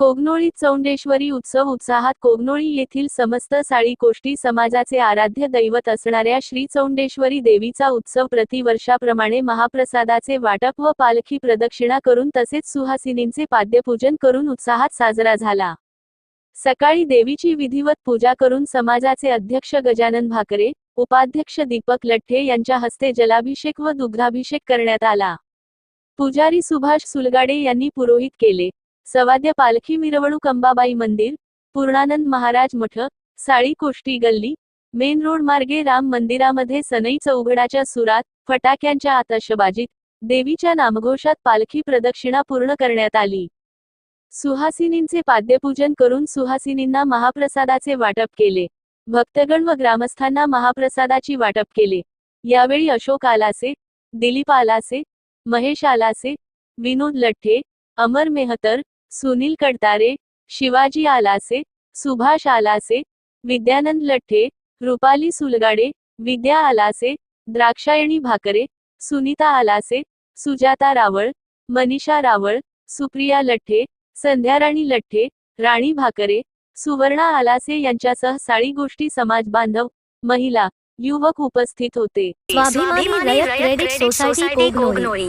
कोगनोळी चौंडेश्वरी उत्सव उत्साहात कोगनोळी येथील समस्त साळी कोष्टी समाजाचे आराध्य दैवत असणाऱ्या श्री चौंडेश्वरी देवीचा उत्सव प्रतिवर्षाप्रमाणे महाप्रसादाचे वाटप व पालखी प्रदक्षिणा करून तसेच सुहासिनींचे पाद्यपूजन करून उत्साहात साजरा झाला. सकाळी देवीची विधिवत पूजा करून समाजाचे अध्यक्ष गजानन भाकरे उपाध्यक्ष दीपक लठ्ठे यांच्या हस्ते जलाभिषेक व दुग्धाभिषेक करण्यात आला. पुजारी सुभाष सुलगाडे यांनी पुरोहित केले. सवाद्य पालखी मिरवणूक अंबाबाई मंदिर पूर्णानंद महाराज मठ साळी कोष्टी गल्ली मेन रोड मार्गे राम मंदिरामध्ये सनई चौघडाच्या सुरात फटाक्यांच्या आतषबाजीत देवीच्या नामघोषात पालखी प्रदक्षिणा पूर्ण करण्यात आली. सुहासिनींचे पाद्यपूजन करून सुहासिनींना महाप्रसादाचे वाटप केले. भक्तगण व ग्रामस्थांना महाप्रसादाची वाटप केले. यावेळी अशोक आलासे दिलीप आलासे महेश आलासे विनोद लठ्ठे अमर मेहतर सुनील कडतारे शिवाजी आलासे सुभाष आलासे विद्यानंद लठ्ठे रुपाली सुलगाडे विद्या आलासे द्राक्षायणी भाकरे सुनीता आलासे सुजाता रावळ मनीषा रावळ सुप्रिया लठ्ठे संध्याराणी लठ्ठे राणी भाकरे सुवर्णा आलासे यांच्यासह साळी गोष्टी समाज बांधव महिला युवक उपस्थित होते. स्वाभिमानी रयत क्रेडिट सोसायटी कोगनोळी.